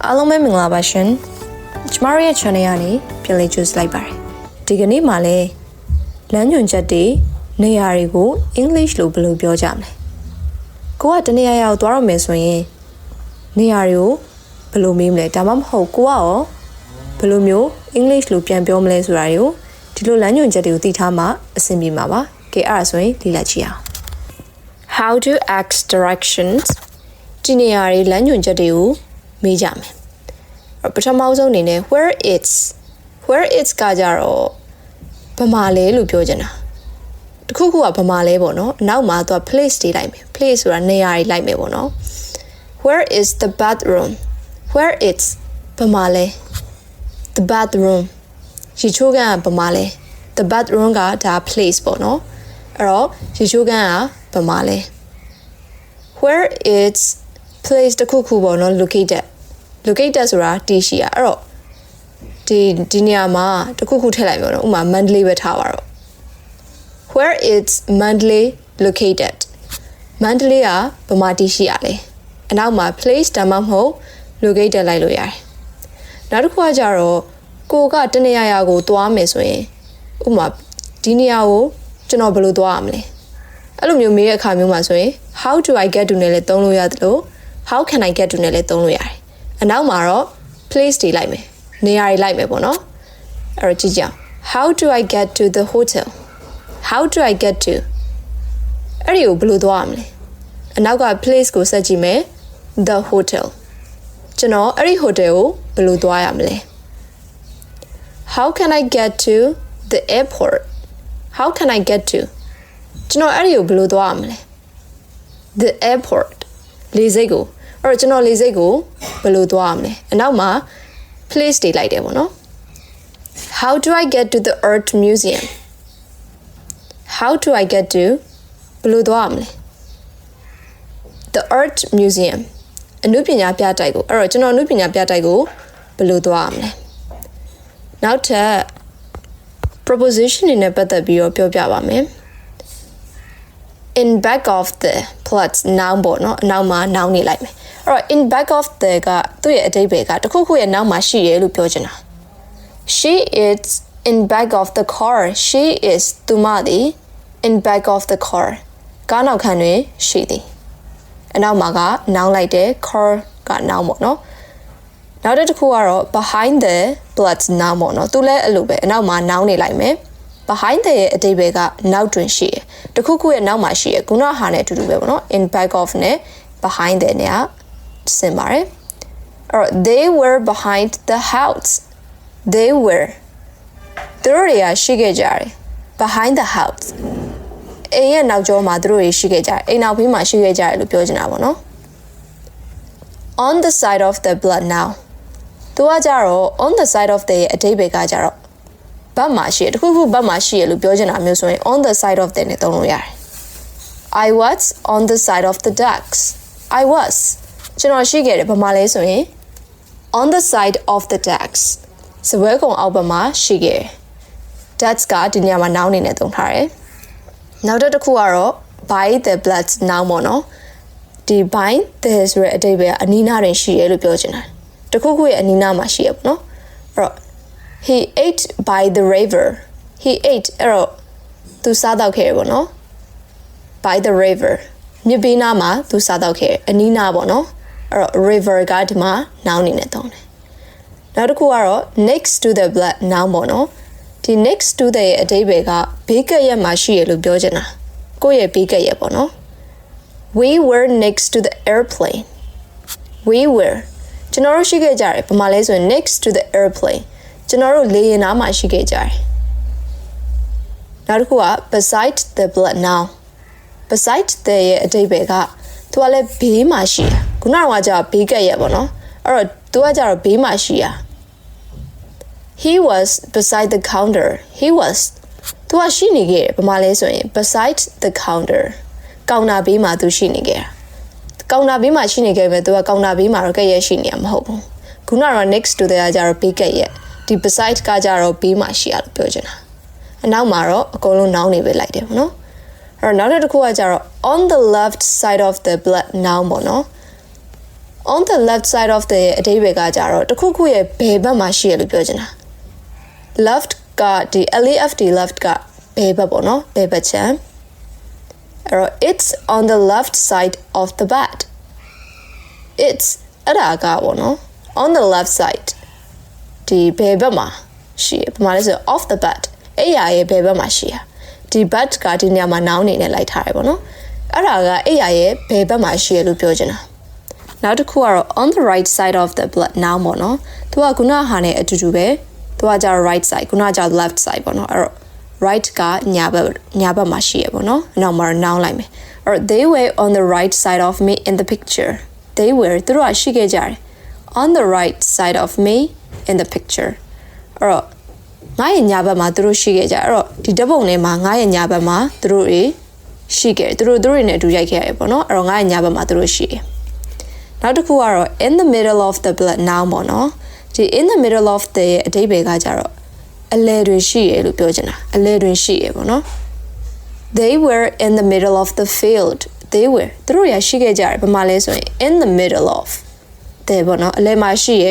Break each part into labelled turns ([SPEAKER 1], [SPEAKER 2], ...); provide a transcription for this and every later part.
[SPEAKER 1] အားလုံးပဲမင်္ဂလာပါရှင်ကျမတို့ရဲ့ channel ကနေပြန်လည်ကြိုဆိုလိုက်ပါတယ်ဒီကနေ့မှာလဲလမ်းညွှန်ချက်တွေနေရာတွေကို English လို့ဘယ်လိုပြောကြမလဲကိုကတနေရာရောက်သွားတော့မယ်ဆိုရင်နေရာတွေကိုဘယ်လိုမေးမလဲဒါမှမဟုတ်ကိုကရောဘယ်လိုမျိုး English လို့ပြန်ပြောမလဲဆိုတာတွေကိုဒီလိုလမ်းညွှန်ချက်တွေကိုသိထားမှအဆင်ပြေမှာပါကဲအဲ့ဒါဆိုရင်လေ့လာကြည့်အောင် How to ask directions ဒီနေရာတွေလမ်းညွှန်ချက်တွေကို မေးကြမယ်ပထမဆုံးအနေနဲ့ where is where is ကကြတော့ဗမာလဲလို့ပြောချင်တာတခုခုကဗမာလဲပေါ့နော်နောက်မှာသူက place တွေလိုက်မယ် place ဆိုတာနေရာတွေလိုက်မယ်ပေါ့နော် where is the bathroom where is ဗမာလဲ the bathroom ရေချိုးကန်ကဗမာလဲ the bathroom ကဒါ place ပေါ့နော်အဲ့တော့ရေချိုးကန်ကဗမာလဲ where is place တခုခုပေါ့နော် located located ဆိုတာတည်ရှိရအဲ့တော့ဒီဒီနေရာမှာတခုခုထည့်လိုက်မယ်နော်ဥပမာ Mandalay ပဲထားပါတော့ where is Mandalay located Mandalay ကဗမာတည်ရှိရလဲအနောက်မှာ place ဒါမှမဟုတ် located လိုက်လို့ရတယ်နောက်တစ်ခုကကြတော့ကိုကတနေရာရာကိုသွားမယ်ဆိုရင်ဥပမာဒီနေရာကိုကျွန်တော်ဘယ်လိုသွားရမလဲအဲ့လိုမျိုးမေးတဲ့အခါမျိုးမှာဆိုရင် how do i get to နဲ့လည်းသုံးလို့ရတယ်လို့ how can i get to နဲ့လည်းသုံးလို့ရတယ် အနောက်မှာတော့ place တွေလိုက်မယ်နေရာတွေလိုက်မယ်ပေါ့နော်အဲ့တော့ကြည့်ကြအောင် how do i get to the hotel how do i get to အဲ့ဒီကိုဘယ်လိုသွားရမလဲအနောက်က place ကိုဆက်ကြည့်မယ် the hotel ကျွန်တော်အဲ့ဒီ hotel ကိုဘယ်လိုသွားရမလဲ how can i get to the airport how can i get to ကျွန်တော်အဲ့ဒီကိုဘယ်လိုသွားရမလဲ the airport လေဆိပ်ကို အဲ့တော့ကျွန်တော်လေဆိပ်ကိုဘယ်လိုသွားရမလဲအနောက်မှာ place တွေလိုက်တယ်ပေါ့နော် how do i get to the art museum how do i get to ဘယ်လိုသွားရမလဲ the art museum အနုပညာပြတိုက်ကိုအဲ့တော့ကျွန်တော်အနုပညာပြတိုက်ကိုဘယ်လိုသွားရမလဲနောက်ထပ် proposition တွေနဲ့ပတ်သက်ပြီးတော့ပြောပြပါမယ် in back of the plus noun ပေါ့နော်အနောက်မှာ noun နေလိုက်မယ် အဲ့တော့ in back of the ကသူ့ရဲ့အဓိပ္ပာယ်ကတခုခုရဲ့နောက်မှာရှိရဲလို့ပြောချင်တာ she is in back of the car she is သူမသည် in back of the car ကားနောက်ခံတွင်ရှိသည်အနောက်မှာက noun လိုက်တယ် car က noun ပေါ့နော်နောက်တစ်ခုကတော့ behind the plus noun ပေါ့နော်သူလည်းအဲ့လိုပဲအနောက်မှာ noun နေလိုက်မယ် behind the ရဲ့အတိတ်ဘယ်ကနောက်တွင်ရှိတယ်။တခုခုရဲ့နောက်မှာရှိတယ်။ခုနဟာနဲ့အတူတူပဲပေါ့နော်။ in back of နဲ့ behind the နဲ့ ဆင်ပါတယ်။အဲ့တော့ they were behind the house. they were သူတို့တွေကရှိခဲ့ကြတယ်။ behind the house အိမ်ရဲ့နောက်ကျောမှာသူတို့တွေရှိခဲ့ကြတယ်။အိမ်နောက်ဘေးမှာရှိခဲ့ကြတယ်လို့ပြောချင်တာပေါ့နော်။ on the side of the blood now သူကကြတော့ on the side of the ရဲ့အတိတ်ဘယ်ကကြတော့ဘတ်မှာရှိရတခုခုဘတ်မှာရှိရလို့ပြောချင်တာမျိုးဆိုရင် on the side of the နဲ့သုံးလို့ရတယ် I was on the side of the ducks I was ကျွန်တော်ရှိခဲ့တယ်ဘာမှလဲဆိုရင် on the side of the ducks စပွဲကုံအောက်ဘက်မှာရှိခဲ့တယ် ducks ကဒီညမှာ noun အနေနဲ့သုံးထားတယ်နောက်တစ်ခုကတော့ by the blood noun ပေါ့နော်ဒီ by the ဆိုတဲ့အဓိပ္ပာယ်အနီးနားတွင်ရှိရလို့ပြောချင်တာတခုခုရဲ့အနီးနားမှာရှိရပေါ့နော်အဲ့တော့ he ate by the river he ate အဲ့တော့သူစားတော့ခဲ့ရပေါ့နော် by the river မြစ်ဘေးနားမှာသူစားတော့ခဲ့အနီးနားပေါ့နော် အဲ့တော့ river ကဒီမှာ noun အနေနဲ့သုံးတယ်နောက်တစ်ခုကတော့ next to the blood noun ပေါ့နော်ဒီ next to the ရဲ့အဓိပ္ပာယ်ကဘေးကပ်ရက်မှာရှိရလို့ပြောချင်တာကိုယ့်ရဲ့ဘေးကပ်ရက်ပေါ့နော် we were next to the airplane we were ကျွန်တော်တို့ရှိခဲ့ကြတယ်ဘာမှလဲဆိုရင် next to the airplane ကျွန်တော်တို့လေယာဉ်နားမှာရှိခဲ့ကြတယ်နောက်တစ်ခုက beside the blood now beside the ရဲ့အတိတ်ပဲကသူကလည်းဘေးမှာရှိတာ ခုနကကြာဘေးကက်ရဲ့ပေါ့နော်အဲ့တော့သူကကြာတော့ဘေးမှာရှိတာ he was beside the counter he was သူကရှိနေခဲ့တယ်ဘာမှလဲဆိုရင် beside the counter ကောင်တာဘေးမှာသူရှိနေခဲ့တာကောင်တာဘေးမှာရှိနေခဲ့ပဲသူကကောင်တာဘေးမှာတော့ကက်ရဲ့ရှိနေရမဟုတ်ဘူးခုနကတော့ next to the ကကြာတော့ဘေးကက်ရဲ့ဒီ beside ကကြတော့ဘေးမှာရှိရလို့ပြောချင်တာအနောက်မှာတော့အကုန်လုံးနောင်းနေပဲလိုက်တယ်ပေါ့နော်အဲ့တော့နောက်တစ်ခုကကြတော့ on the left side of the blood noun ပေါ့နော် on the left side of the အဓိပ္ပာယ်ကကြတော့တစ်ခုခုရဲ့ဘယ်ဘက်မှာရှိရလို့ပြောချင်တာ left ကဒီ left left ကဘယ်ဘက်ပေါ့နော်ဘယ်ဘက်ချမ်းအဲ့တော့ it's on the left side of the bed it's အဲ့ဒါကပေါ့နော် on the left side ဒီဘယ်ဘက်မှာရှိရဘာမှလဲဆို off the bed အဲ့ရရဲ့ဘယ်ဘက်မှာရှိရဒီ bed ကဒီနေရာမှာ noun အနေနဲ့လိုက်ထားရပေါ့နော်အဲ့ဒါကအဲ့ရရဲ့ဘယ်ဘက်မှာရှိရလို့ပြောချင်တာ နောက်တစ်ခုကတော့ on the right side of the blood noun ပေါ့နော်သူကခုနဟာနဲ့အတူတူပဲသူကကြာ right side ခုနကကြာ left side ပေါ့နော်အဲ့တော့ right ကညာဘက်ညာဘက်မှာရှိရပေါ့နော်နောက်မှာ noun လိုက်မယ်အဲ့တော့ they were on the right side of me in the picture they were သူတို့ကရှိခဲ့ကြတယ် on the right side of me in the picture အဲ့တော့ငါရဲ့ညာဘက်မှာသူတို့ရှိခဲ့ကြအဲ့တော့ဒီဓာတ်ပုံထဲမှာငါရဲ့ညာဘက်မှာသူတို့တွေရှိခဲ့တယ်သူတို့သူတို့တွေနဲ့အတူရိုက်ခဲ့ရတယ်ပေါ့နော်အဲ့တော့ငါရဲ့ညာဘက်မှာသူတို့ရှိတယ် နောက်တစ်ခုကတော့ in the middle of the blood now ပေါ့နော်ဒီ in the middle of the ရဲ့အဓိပ္ပာယ်ကကြတော့အလဲတွင်ရှိရလို့ပြောချင်တာအလဲတွင်ရှိရပေါ့နော် they were in the middle of the field they were သူတို့ရရှိခဲ့ကြတယ်ဘာမှလဲဆိုရင် in the middle of တဲ့ပေါ့နော်အလဲမှာရှိရ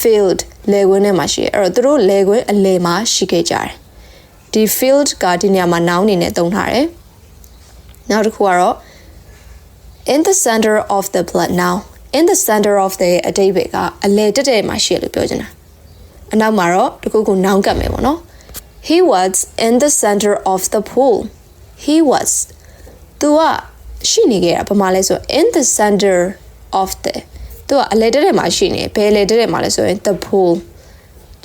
[SPEAKER 1] field လေကွင်းထဲမှာရှိရအဲ့တော့သူတို့လေကွင်းအလဲမှာရှိခဲ့ကြတယ်ဒီ field ကဒီနေရာမှာ noun အနေနဲ့သုံးထားတယ်နောက်တစ်ခုကတော့ in the center of the blood now in the center of the အတိတ်ပဲကအလဲတက်တဲ့မှာရှိရလို့ပြောချင်တာအနောက်မှာတော့တခုခု noun ကပ်မယ်ပေါ့နော် he was in the center of the pool he was သူကရှိနေခဲ့တာဘာမှလဲဆို in the center of the သူကအလဲတက်တဲ့မှာရှိနေဘယ်လဲတက်တဲ့မှာလဲဆိုရင် the pool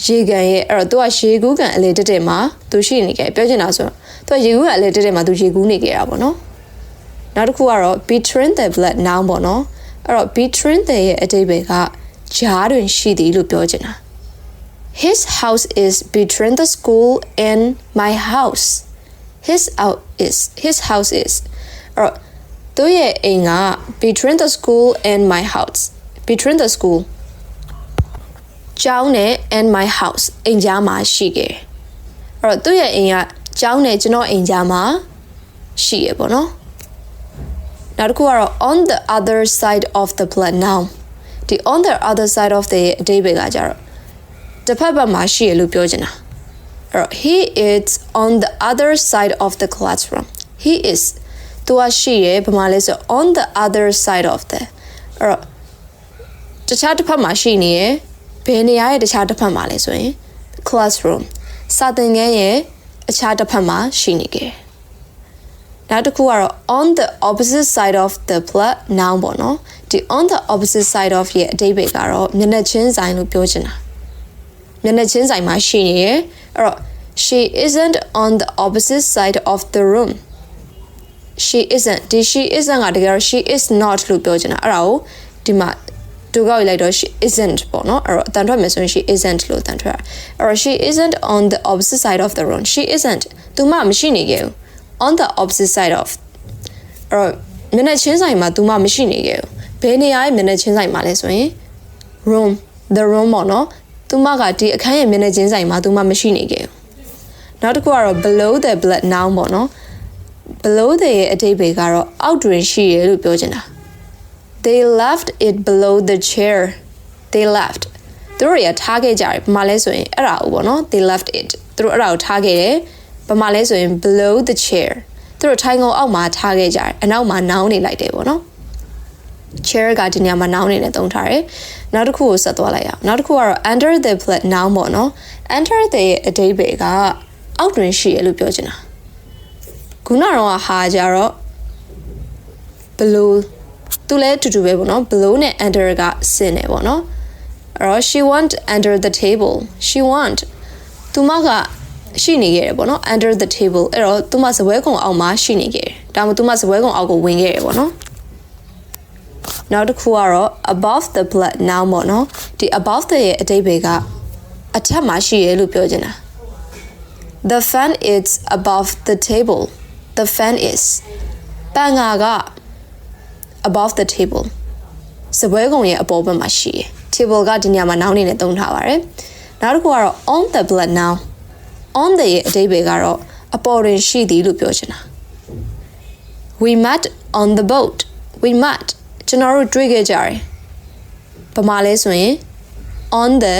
[SPEAKER 1] ရေကန်ရဲ့အဲ့တော့သူကရေကူးကန်အလဲတက်တဲ့မှာသူရှိနေခဲ့ပြောချင်တာဆိုတော့သူကရေကူးကန်အလဲတက်တဲ့မှာသူရေကူးနေခဲ့တာပေါ့နော်နောက်တစ်ခုကတော့ between the blood noun ပေါ့နော် အဲ့တော့ between the ရဲ့အတိတ်ပဲကဂျားတွင်ရှိသည်လို့ပြောချင်တာ His house is between the school and my house. His out is his house is အဲ့တော့သူရဲ့အိမ်က between the school and my house. Between the school ကျောင်းနဲ့ and my house အိမ်ကြားမှာရှိခဲ့တယ်။အဲ့တော့သူရဲ့အိမ်ကကျောင်းနဲ့ကျွန်တော်အိမ်ကြားမှာရှိရပေါ့နော်။ နောက်တစ်ခုကတော့ on the other side of the blood now ဒီ on the other side of the အဓိပ္ပာယ်ကကြတော့တစ်ဖက်ဘက်မှာရှိရလို့ပြောချင်တာအဲ့တော့ he is on the other side of the classroom he is သူကရှိရဘာမှလဲဆို on the other side of the အဲ့တော့တခြားတစ်ဖက်မှာရှိနေရဘယ်နေရာရဲ့တခြားတစ်ဖက်မှာလဲဆိုရင် classroom စာသင်ခန်းရဲ့အခြားတစ်ဖက်မှာရှိနေခဲ့ နောက်တစ်ခုကတော့ on the opposite side of the plot noun ပေါ့နော်ဒီ on the opposite side of ရဲ့အဓိပ္ပာယ်ကတော့မျက်နှာချင်းဆိုင်လို့ပြောချင်တာမျက်နှာချင်းဆိုင်မှာရှိနေရယ်အဲ့တော့ she isn't on the opposite side of the room she isn't ဒီ she isn't ကတကယ်တော့ she is not လို့ပြောချင်တာအဲ့ဒါကိုဒီမှာတူကောက်လိုက်တော့ she isn't ပေါ့နော်အဲ့တော့အတန်ထွက်မယ်ဆိုရင် she isn't လို့အတန်ထွက်တာအဲ့တော့ she isn't on the opposite side of the room she isn't သူမမရှိနေခဲ့ဘူး on the opposite side of အဲ့တော့မျက်နှာချင်းဆိုင်မှာသူမမရှိနေခဲ့ဘူးဘယ်နေရာရဲ့မျက်နှာချင်းဆိုင်မှာလဲဆိုရင် room the room ပေါ့နော်သူမကဒီအခန်းရဲ့မျက်နှာချင်းဆိုင်မှာသူမမရှိနေခဲ့ဘူးနောက်တစ်ခုကတော့ below the blood noun ပေါ့နော် below the ရဲ့အဓိပ္ပာယ်ကတော့အောက်တွင်ရှိရလို့ပြောချင်တာ they left it below the chair they left သူတို့ရထားခဲ့ကြတယ်ဘာမှလဲဆိုရင်အဲ့ဒါဦးပေါ့နော် they left it သူတို့အဲ့ဒါကိုထားခဲ့တယ်ဘာ မှလဲဆိုရင် below the chair သူတို့ထိုင်ကုန်အောက်မှာထားခဲ့ကြတယ်အနောက်မှာနောင်းနေလိုက်တယ်ပေါ့နော် chair ကဒီနေရာမှာ noun အနေနဲ့သုံးထားတယ်။နောက်တစ်ခုကိုဆက်သွားလိုက်အောင်။နောက်တစ်ခုကတော့ under the flat noun ပေါ့နော်။ under the ရဲ့အဓိပ္ပာယ်ကအောက်တွင်ရှိရလို့ပြောချင်တာ။ခုနကတော့ဟာကြတော့ below သူလည်းတူတူပဲပေါ့နော် below နဲ့ under ကဆင်းနေပေါ့နော်။အဲ့တော့ she want under the table she want သူမက ရှိနေခဲ့တယ်ပေါ့နော် under the table အဲ့တော့သူမစပွဲကုံအောက်မှာရှိနေခဲ့တယ်။ဒါမှမဟုတ်သူမစပွဲကုံအောက်ကိုဝင်ခဲ့တယ်ပေါ့နော်။နောက်တစ်ခုကတော့ above the blood noun ပေါ့နော်ဒီ above the ရဲ့အတိတ်ဘေကအထက်မှာရှိရလို့ပြောချင်တာ the fan is above the table the fan is ပန်ငါက above the table စပွဲကုံရဲ့အပေါ်ဘက်မှာရှိရ table ကဒီနေရာမှာ noun အနေနဲ့သုံးထားပါတယ်နောက်တစ်ခုကတော့ on the blood noun on the ရဲ့အတိတ်ဘေကတော့အပေါ်တွင်ရှိသည်လို့ပြောချင်တာ we met on the boat we met ကျွန်တော်တို့တွေ့ခဲ့ကြတယ်ပမာလဲဆိုရင် on the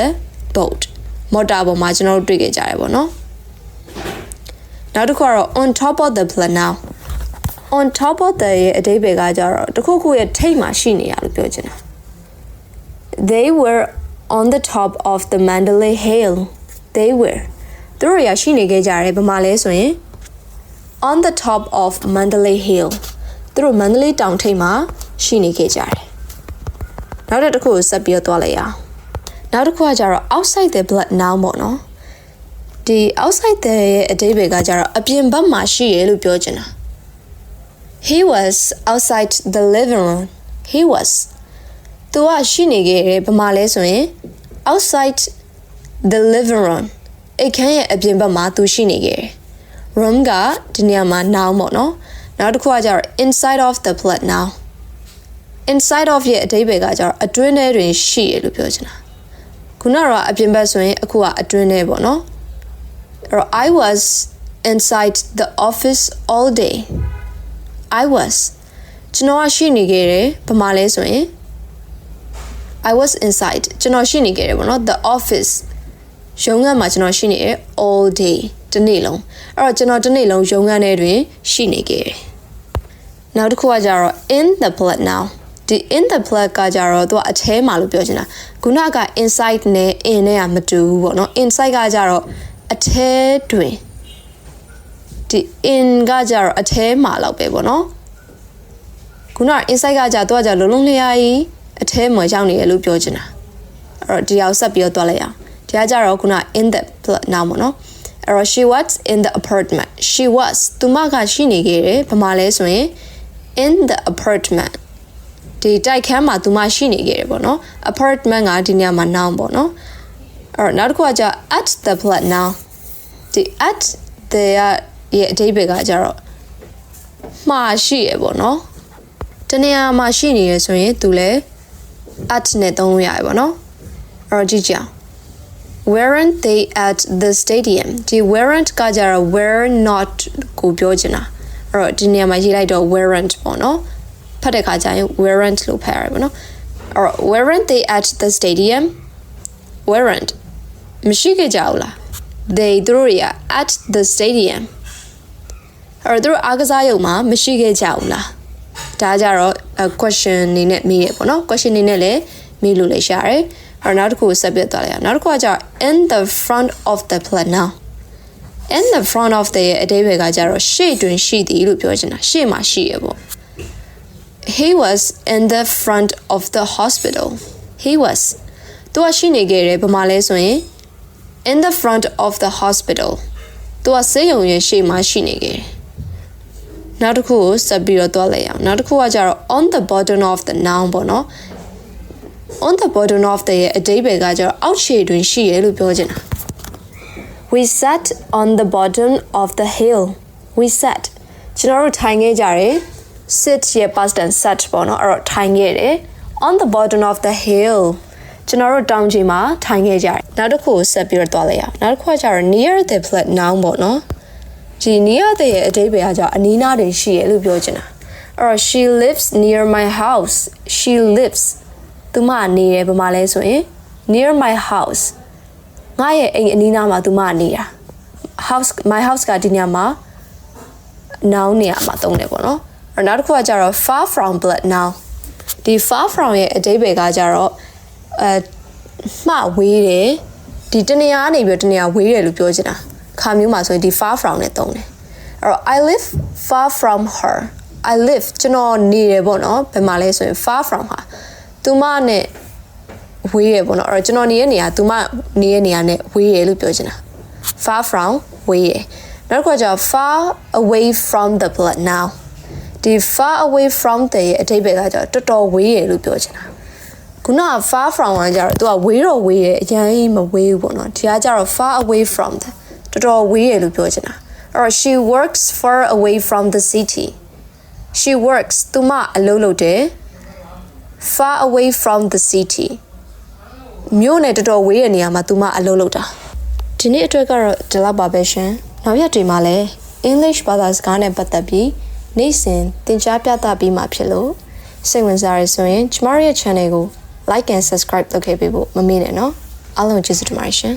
[SPEAKER 1] boat မော်တာပေါ်မှာကျွန်တော်တို့တွေ့ခဲ့ကြတယ်ပေါ့နော်နောက်တစ်ခုကတော့ on top of the plane now on top of the ရဲ့အဓိပ္ပာယ်ကကြတော့တစ်ခုခုရဲ့ထိပ်မှာရှိနေရလို့ပြောချင်တာ they were on the top of the Mandalay Hill they were သူတို့ရရှိနေခဲ့ကြတယ်ဘာမှလဲဆိုရင် on the top of Mandalay Hill သူတို့ Mandalay တောင်ထိပ်မှာရှိနေခဲ့ကြတယ်နောက်တစ်ခုကိုဆက်ပြီးတော့သွားလိုက်ရအောင်နောက်တစ်ခုကကြတော့ outside the blood now ပေါ့နော်ဒီ outside the ရဲ့အဓိပ္ပာယ်ကကြတော့အပြင်ဘက်မှာရှိရလို့ပြောချင်တာ he was outside the living room he was သူကရှိနေခဲ့တယ်ဘာမှလဲဆိုရင် outside the living room အခန်းရဲ့အပြင်ဘက်မှာသူရှိနေခဲ့တယ် room ကဒီနေရာမှာ noun ပေါ့နော်နောက်တစ်ခုကကြတော့ inside of the flat now inside of ရဲ့အဓိပ္ပာယ်ကကြတော့အတွင်းထဲတွင်ရှိရလို့ပြောချင်တာခုနကတော့အပြင်ဘက်ဆိုရင်အခုကအတွင်းထဲပေါ့နော်အဲ့တော့ I was inside the office all day I was ကျွန်တော်ကရှိနေခဲ့တယ်ဘာမှလဲဆိုရင် I was inside ကျွန်တော်ရှိနေခဲ့တယ်ပေါ့နော် the office ရုံးခန်းမှာကျွန်တော်ရှိနေတယ် all day တနေ့လုံးအဲ့တော့ကျွန်တော်တနေ့လုံးရုံးခန်းထဲတွင်ရှိနေခဲ့တယ်နောက်တစ်ခုကကြတော့ in the blood now ဒီ in the blood ကကြတော့သူကအထဲမှာလို့ပြောချင်တာခုနက inside နဲ့ in နဲ့ကမတူဘူးပေါ့နော် inside ကကြတော့အထဲတွင်ဒီ in ကကြတော့အထဲမှာလောက်ပဲပေါ့နော်ခုနက inside ကကြတော့သူကကြလုံးလုံးလျားကြီးအထဲမှာရောက်နေရလို့ပြောချင်တာအဲ့တော့ဒီအောင်ဆက်ပြီးတော့တွားလိုက်အောင် ဒီကကြတော့ခုန in the blood now ပေါ့နော်အဲ့တော့ she was in the apartment she was သူမကရှိနေခဲ့တယ်ဘာမှလဲဆိုရင် in the apartment ဒီတိုက်ခန်းမှာသူမရှိနေခဲ့တယ်ပေါ့နော် apartment ကဒီနေရာမှာ noun ပေါ့နော်အဲ့တော့နောက်တစ်ခုကじゃ at the flat now ဒီ at the ရဲ့အဓိပ္ပာယ်ကကြတော့မှားရှိရပေါ့နော်တနေရာမှာရှိနေရဆိုရင်သူလည်း at နဲ့သုံးလို့ရတယ်ပေါ့နော်အဲ့တော့ကြည့်ကြအောင် weren't they at the stadium ဒီ weren't ကကြတော့ were not ကိုပြောချင်တာအဲ့တော့ဒီနေရာမှာရေးလိုက်တော့ weren't ပေါ့နော်ဖတ်တဲ့ခါကျရင် weren't လို့ဖတ်ရတယ်ပေါ့နော်အဲ့တော့ weren't they at the stadium weren't မရှိခဲ့ကြဘူးလား they သူတို့တွေက at the stadium အဲ့တော့သူတို့အားကစားရုံမှာမရှိခဲ့ကြဘူးလားဒါကြတော့ question အနေနဲ့မေးရပေါ့နော် question အနေနဲ့လည်းမေးလို့လည်းရှာရတယ် အဲ့နောက်တစ်ခုကိုဆက်ပြသွားလိုက်အောင်နောက်တစ်ခုကကျတော့ in the front of the plan now in the front of the ရဲ့အဓိပ္ပာယ်ကကျတော့ရှေ့တွင်ရှိသည်လို့ပြောချင်တာရှေ့မှာရှိရပေါ့ he was in the front of the hospital he was သူကရှိနေခဲ့တယ်ဘာမှလဲဆိုရင် in the front of the hospital သူကဆေးရုံရဲ့ရှေ့မှာရှိနေခဲ့တယ်နောက်တစ်ခုကိုဆက်ပြီးတော့တွားလိုက်အောင်နောက်တစ်ခုကကျတော့ on the bottom of the noun ပေါ့နော် on the bottom of the ရဲ့အဓိပ္ပာယ်ကကျတော့အောက်ခြေတွင်ရှိရလို့ပြောချင်တာ we sat on the bottom of the hill we sat ကျွန်တော်တို့ထိုင်ခဲ့ကြတယ် sit ရဲ့ past tense sat ပေါ့နော်အဲ့တော့ထိုင်ခဲ့တယ် on the bottom of the hill ကျွန်တော်တို့တောင်ကြီးမှာထိုင်ခဲ့ကြတယ်နောက်တစ်ခုကိုဆက်ပြီးတော့တွားလိုက်အောင်နောက်တစ်ခုကကျတော့ near the flat noun ပေါ့နော်ဒီ near the ရဲ့အဓိပ္ပာယ်ကကျတော့အနီးနားတွင်ရှိရလို့ပြောချင်တာအဲ့တော့ she lives near my house she lives သူမနေတယ်ဘာမှလဲဆိုရင် near my house ငါရဲ့အိမ်အနီးနားမှာသူမနေတာ house my house ကဒီညမှာ noun နေရာမှာသုံးတယ်ပေါ့နော်အဲ့နောက်တစ်ခုကကြတော့ far from blood now ဒီ far from ရဲ့အဓိပ္ပာယ်ကကြတော့အဲမှဝေးတယ်ဒီတနေရာကနေပြီးတနေရာဝေးတယ်လို့ပြောချင်တာခါမျိုးမှာဆိုရင်ဒီ far from နဲ့သုံးတယ်အဲ့တော့ I live far from her I live ကျွန်တော်နေတယ်ပေါ့နော်ဘယ်မှာလဲဆိုရင် far from ဟာ သူမနဲ့ဝေးရပေါ့နော်အဲ့တော့ကျွန်တော်နေတဲ့နေရာသူမနေတဲ့နေရာနဲ့ဝေးရလို့ပြောချင်တာ far from ဝေးရနောက်တစ်ခုကကျတော့ far away from the blood now ဒီ far away from တဲ့ရဲ့အဓိပ္ပာယ်ကကျတော့တော်တော်ဝေးရလို့ပြောချင်တာခုနက far from ကကျတော့သူကဝေးတော့ဝေးရအရင်မဝေးဘူးပေါ့နော်ဒီကကျတော့ far away from တဲ့တော်တော်ဝေးရလို့ပြောချင်တာအဲ့တော့ she works far away from the city she works သူမအလုပ်လုပ်တယ် far away from the city မြို့နဲ့တော်တော်ဝေးတဲ့နေရာမှာသူမအလုပ်လုပ်တာဒီနေ့အတွက်ကတော့ဒီလောက်ပါပဲရှင်နောက်ရက်တွေမှာလည်း English ဘာသာစကားနဲ့ပတ်သက်ပြီးနေ့စဉ်သင်ကြားပြသပေးမှာဖြစ်လို့စိတ်ဝင်စားရဆိုရင်ကျမတို့ရဲ့ channel ကို like and subscribe လုပ်ခဲ့ပေးဖို့မမေ့နဲ့နော်အားလုံးကျေးဇူးတင်ပါတယ်ရှင်